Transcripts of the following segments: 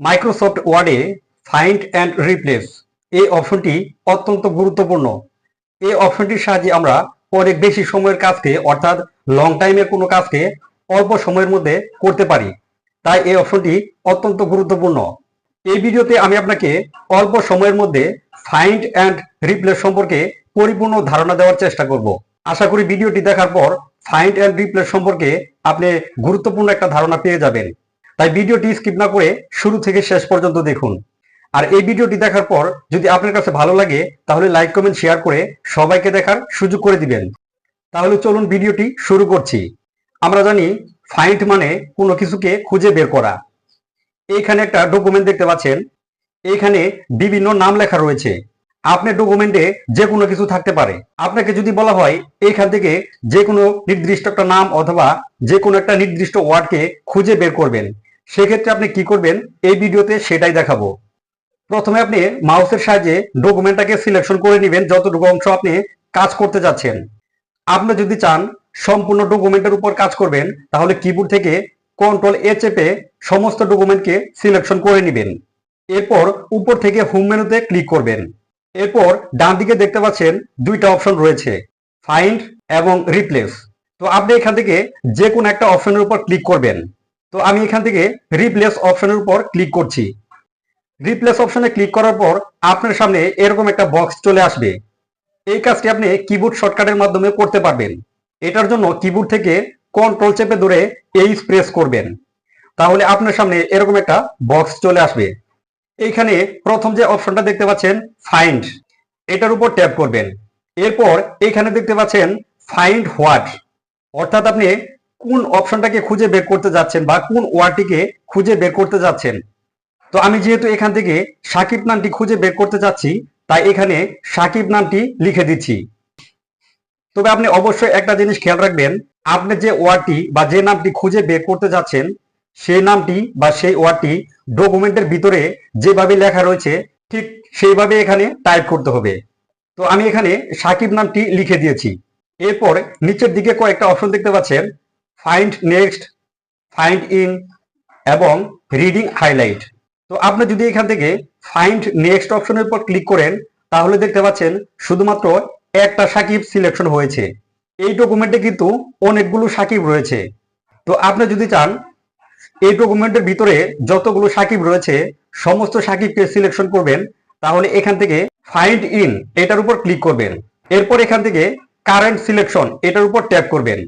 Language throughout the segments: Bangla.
মাইক্রোসফট ওয়ার্ডে ফাইন্ড অ্যান্ড রিপ্লেস এই অপশনটি অত্যন্ত গুরুত্বপূর্ণ। এই অপশনটির সাহায্যে আমরা অনেক বেশি সময়ের কাজকে, অর্থাৎ লং টাইমের কোনো কাজকে অল্প সময়ের মধ্যে করতে পারি। তাই এই অপশনটি অত্যন্ত গুরুত্বপূর্ণ। এই ভিডিওতে আমি আপনাকে অল্প সময়ের মধ্যে ফাইন্ড অ্যান্ড রিপ্লেস সম্পর্কে পরিপূর্ণ ধারণা দেওয়ার চেষ্টা করব। আশা করি ভিডিওটি দেখার পর ফাইন্ড অ্যান্ড রিপ্লেস সম্পর্কে আপনি গুরুত্বপূর্ণ একটা ধারণা পেয়ে যাবেন। তাই ভিডিওটি স্কিপ না করে শুরু থেকে শেষ পর্যন্ত দেখুন। আর এই ভিডিওটি দেখার পর যদি আপনার কাছে ভালো লাগে, তাহলে লাইক, কমেন্ট, শেয়ার করে সবাইকে দেখার সুযোগ করে দিবেন। তাহলে চলুন ভিডিওটি শুরু করছি। আমরা জানি ফাইন্ড মানে কোনো কিছুকে খুঁজে বের করা। এইখানে একটা ডকুমেন্ট দেখতে পাচ্ছেন। এইখানে বিভিন্ন নাম লেখা রয়েছে। আপনার ডকুমেন্টে যে কোনো কিছু থাকতে পারে। আপনাকে যদি বলা হয়, এইখান থেকে যে কোনো নির্দিষ্ট একটা নাম অথবা যে কোনো একটা নির্দিষ্ট ওয়ার্ডকে খুঁজে বের করবেন। সেক্ষেত্রে আপনি কি করবেন? এই ভিডিওতে সেটাই দেখাবো। প্রথমে আপনি মাউসের সাহায্যে ডকুমেন্টটাকে সিলেকশন করে নেবেন, যতটুকু অংশ আপনি কাজ করতে যাচ্ছেন আপনি যদি চান সম্পূর্ণ ডকুমেন্টের উপর কাজ করবেন, তাহলে কিবোর্ড থেকে কন্ট্রোল এ চেপে সমস্ত ডকুমেন্টকে সিলেকশন করে নেবেন। এরপর উপর থেকে হোম মেনুতে ক্লিক করবেন। এরপর ডান দিকে দেখতে পাচ্ছেন দুইটা অপশন রয়েছে ফাইন্ড এবং রিপ্লেস তো আপনি এখান থেকে যে কোনো একটা অপশনের উপর ক্লিক করবেন। তো আমি এখান থেকে রিপ্লেস অপশনের উপর ক্লিক করছি। রিপ্লেস অপশনে ক্লিক করার পর আপনার সামনে এরকম একটা বক্স চলে আসবে। এই কাজটি আপনি কিবোর্ড শর্টকাটের মাধ্যমে করতে পারবেন। এটার জন্য কিবোর্ড থেকে কন্ট্রোল চেপে ধরে এইচ প্রেস করবেন। তাহলে আপনার সামনে এরকম একটা বক্স চলে আসবে। এইখানে প্রথম যে অপশনটা দেখতে পাচ্ছেন ফাইন্ড এটার উপর ট্যাপ করবেন। এরপর এখানে দেখতে পাচ্ছেন ফাইন্ড হোয়াট অর্থাৎ আপনি কোন অপশনটাকে খুঁজে বের করতে যাচ্ছেন বা কোন ওয়ার্ডটিকে খুঁজে বের করতে যাচ্ছেন? তো আমি যেহেতু এখান থেকে সাকিব নামটি খুঁজে বের করতে যাচ্ছি, তাই এখানে সাকিব নামটি লিখে দিচ্ছি। তবে আপনি অবশ্যই একটা জিনিস খেয়াল রাখবেন, আপনি যে ওয়ার্ডটি বা যে নামটি খুঁজে বের করতে যাচ্ছেন, সেই নামটি বা সেই ওয়ার্ডটি ডকুমেন্টের ভিতরে যেভাবে লেখা রয়েছে, ঠিক সেইভাবে এখানে টাইপ করতে হবে। তো আমি এখানে সাকিব নামটি লিখে দিয়েছি। এরপর নিচের দিকে কয়েকটা অপশন দেখতে পাচ্ছেন। ফাইন্ড নেক্সট ফাইন্ড ইন এবং রিডিং হাইলাইট তো আপনি যদি এখান থেকে ফাইন্ড নেক্সট অপশনের উপর ক্লিক করেন, তাহলে দেখতে পাচ্ছেন শুধুমাত্র একটা সাকিব সিলেকশন হয়েছে। এই ডকুমেন্টে কিন্তু অনেকগুলো সাকিব রয়েছে। তো আপনি যদি চান, এই ডকুমেন্টের ভিতরে যতগুলো সাকিব রয়েছে, সমস্ত সাকিবকে সিলেকশন করবেন, তাহলে এখান থেকে ফাইন্ড ইন এটার উপর ক্লিক করবেন। এরপর এখান থেকে কারেন্ট সিলেকশন এটার উপর ট্যাপ করবেন।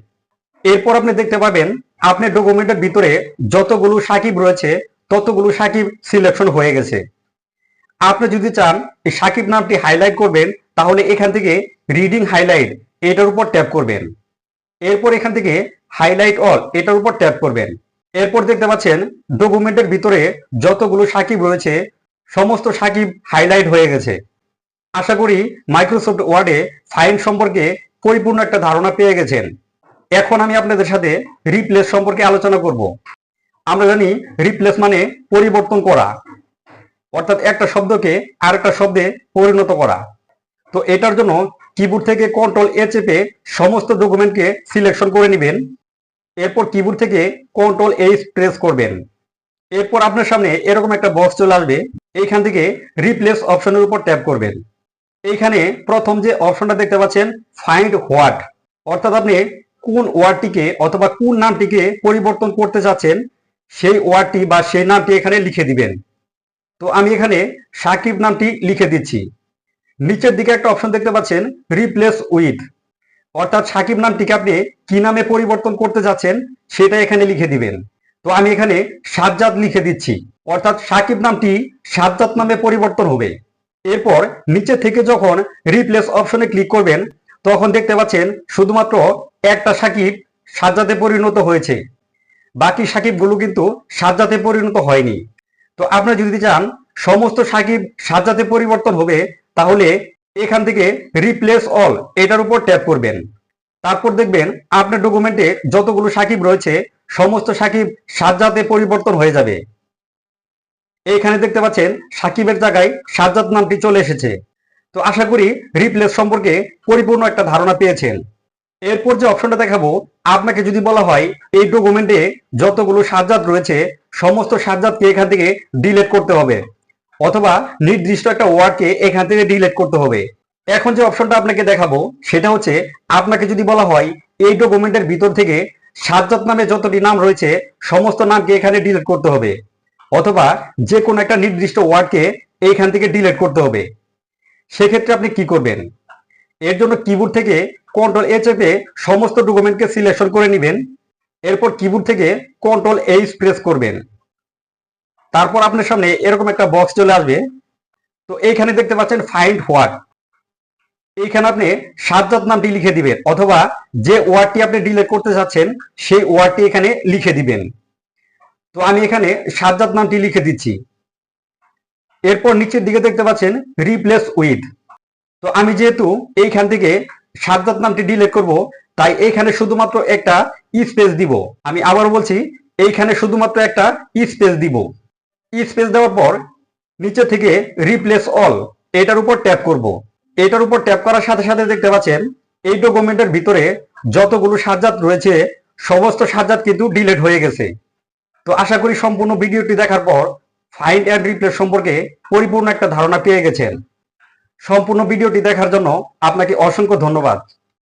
এরপর আপনি দেখতে পাবেন আপনার ডকুমেন্টের ভিতরে যতগুলো সাকিব রয়েছে, ততগুলো সাকিব সিলেকশন হয়ে গেছে। আপনি যদি চান, এই সাকিব নামটি হাইলাইট করবেন, তাহলে এখান থেকে রিডিং হাইলাইট এটার উপর ট্যাপ করবেন। এরপর এখান থেকে হাইলাইট অল এটার উপর ট্যাপ করবেন। এরপর দেখতে পাচ্ছেন ডকুমেন্টের ভিতরে যতগুলো সাকিব রয়েছে, সমস্ত সাকিব হাইলাইট হয়ে গেছে। আশা করি মাইক্রোসফট ওয়ার্ডে ফাইল সম্পর্কে পরিপূর্ণ একটা ধারণা পেয়ে গেছেন। এখন আমি আপনাদের সাথে রিপ্লেস সম্পর্কে আলোচনা করব। আমরা জানি রিপ্লেস মানে পরিবর্তন করা। অর্থাৎ একটা শব্দকে আরেকটা শব্দে পরিণত করা। তো এটার জন্য কিবোর্ড থেকে কন্ট্রোল এ চেপে সমস্ত ডকুমেন্টকে সিলেকশন করে নেবেন। এরপর কিবোর্ড থেকে কন্ট্রোল এইচ প্রেস করবেন। এরপর আপনার সামনে এরকম একটা বক্স চলে আসবে। এইখান থেকে রিপ্লেস অপশনের উপর ট্যাপ করবেন। এইখানে প্রথম যে অপশনটা দেখতে পাচ্ছেন ফাইন্ড হোয়াট অর্থাৎ আপনি কোন ওয়ার্ডটিকে অথবা কোন নামটিকে পরিবর্তন করতে চাচ্ছেন সেই ওয়ার্ডটি বা সেই নামটি এখানে লিখে দিবেন। তো আমি এখানে সাকিব নামটি লিখে দিচ্ছি। নিচের দিকে একটা অপশন দেখতে পাচ্ছেন, রিপ্লেস উইথ। অর্থাৎ সাকিব নামটিকে আপনি কি নামে পরিবর্তন করতে যাচ্ছেন, সেটা এখানে লিখে দিবেন। তো আমি এখানে সাজ্জাদ লিখে দিচ্ছি। অর্থাৎ সাকিব নামটি সাজ্জাদ নামে পরিবর্তন হবে। এরপর নিচে থেকে যখন রিপ্লেস অপশনে ক্লিক করবেন তখন দেখতে পাচ্ছেন শুধুমাত্র একটা সাকিব সাজ্জাতে পরিণত হয়েছে। বাকি সাকিবগুলো কিন্তু সাজ্জাতে পরিণত হয়নি। তো আপনারা যদি চান সমস্ত সাকিব সাজ্জাতে পরিবর্তন হবে, তাহলে এখান থেকে রিপ্লেস অল এটার উপর ট্যাপ করবেন। তারপর দেখবেন আপনার ডকুমেন্টে যতগুলো সাকিব রয়েছে, সমস্ত সাকিব সাজ্জাতে পরিবর্তন হয়ে যাবে। এইখানে দেখতে পাচ্ছেন সাকিবের জায়গায় সাজ্জাদ নামটি চলে এসেছে। তো আশা করি রিপ্লেস সম্পর্কে পরিপূর্ণ একটা ধারণা পেয়েছেন। এরপর যে অপশনটা দেখাবো, আপনাকে যদি বলা হয়, এই ডকুমেন্টে যতগুলো সাজ্জাদ রয়েছে, সমস্ত সাজ্জাদকে এখান থেকে ডিলেট করতে হবে। অথবা নির্দিষ্ট একটা ওয়ার্ডকে এখান থেকে ডিলেট করতে হবে। এখন যে অপশনটা আপনাকে দেখাবো, সেটা হচ্ছে, আপনাকে যদি বলা হয়, এই ডকুমেন্টের ভিতর থেকে সাজ্জাদ নামে যতটি নাম রয়েছে, সমস্ত নামকে এখানে ডিলেট করতে হবে। অথবা যে কোনো একটা নির্দিষ্ট ওয়ার্ডকে এইখান থেকে ডিলেট করতে হবে। সেক্ষেত্রে আপনি কি করবেন? এর জন্য কিবোর্ড থেকে কন্ট্রোল এ চেপে সমস্ত ডকুমেন্টকে সিলেকশন করে নেবেন। এরপর কিবোর্ড থেকে কন্ট্রোল এইচ প্রেস করবেন। তারপর আপনার সামনে এরকম একটা বক্স চলে আসবে। তো এইখানে দেখতে পাচ্ছেন ফাইন্ড হোয়াট এইখানে আপনি সাজ্জাদ নামটি লিখে দিবেন অথবা যে ওয়ার্ডটি আপনি ডিলেট করতে চাচ্ছেন সেই ওয়ার্ডটি এখানে লিখে দিবেন। তো আমি এখানে সাজ্জাদ নামটি লিখে দিচ্ছি। এরপর নিচের দিকে দেখতে পাচ্ছেন রিপ্লেস উইথ তো আমি যেহেতু এইখান থেকে সাজ্জাদ নামটি ডিলেট করব, তাই এইখানে শুধুমাত্র একটা স্পেস দিব। আমি আবার বলছি, এইখানে শুধুমাত্র একটা স্পেস দিব। স্পেস দেওয়ার পর নিচে থেকে রিপ্লেস অল এটার উপর ট্যাপ করব। এটার উপর ট্যাপ করার সাথে সাথে দেখতে পাচ্ছেন, এই ডকুমেন্টের ভিতরে যতগুলো সাজ্জাদ রয়েছে, সমস্ত সাজ্জাদ কিন্তু ডিলেট হয়ে গেছে। তো আশা করি সম্পূর্ণ ভিডিওটি দেখার পর ফাইন্ড অ্যান্ড রিপ্লেস সম্পর্কে পরিপূর্ণ একটা ধারণা পেয়ে গেছেন। সম্পূর্ণ ভিডিওটি দেখার জন্য আপনাকে অসংখ্য ধন্যবাদ।